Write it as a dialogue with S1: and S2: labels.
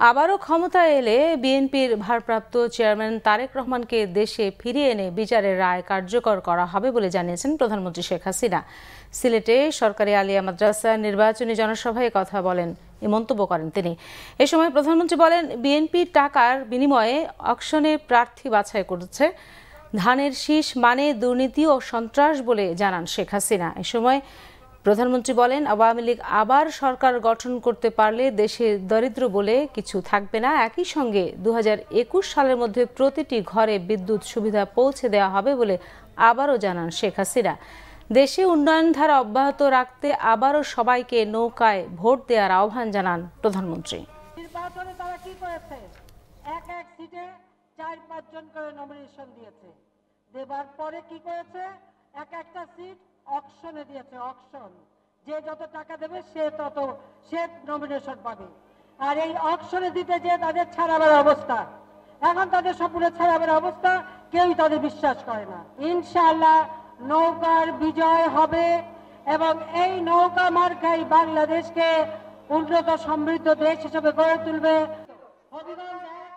S1: আবারও ক্ষমতায় এলে বিএনপির ভারপ্রাপ্ত চেয়ারম্যান তারেক রহমানকে দেশে ফিরিয়ে এনে বিচারের রায় কার্যকর করা হবে বলে জানিয়েছেন প্রধানমন্ত্রী শেখ হাসিনা। সিলেটে সরকারি আলিয়া মাদ্রাসা নির্বাচনী জনসভায় কথা বলেন এ মন্তব্য করেন তিনি। এ সময় প্রধানমন্ত্রী বলেন, বিএনপি টাকার বিনিময়ে অকশনে প্রার্থী বাছাই করছে। ধানের শীষ মানে দুর্নীতি ও সন্ত্রাস বলে জানান শেখ হাসিনা। এ সময় প্রধানমন্ত্রী বলেন, আওয়ামী লীগ আবার সরকার গঠন করতে পারলে দেশে দরিদ্র বলে কিছু থাকবে না। একই সঙ্গে দুহাজার একুশ সালের মধ্যে প্রতিটি ঘরে বিদ্যুৎ সুবিধা পৌঁছে দেওয়া হবে বলে আবারও জানান শেখ হাসিনা। দেশে উন্নয়ন ধারা অব্যাহত রাখতে আবারও সবাইকে নৌকায় ভোট দেওয়ার আহ্বান জানান প্রধানমন্ত্রী।
S2: এক এক সিটে চার পাঁচজন করে নমিনেশন দিয়েছে। দেবার পরে কি করেছে? এক একটা সিট অকশনে দিয়েছে অকশন যে যত টাকা দেবে, সে তত, সে নমিনেশন পাবে। আর এই অকশনে দিতে যে তাদের ছাড়াবার অবস্থা। এখন তাদের সম্পূর্ণ ছাড়াবার অবস্থা কেউই তাদের বিশ্বাস করে না। ইনশাআল্লাহ নৌকার বিজয় হবে এবং এই নৌকা মার্কাই বাংলাদেশকে উন্নত সমৃদ্ধ দেশ হিসেবে গড়ে তুলবে।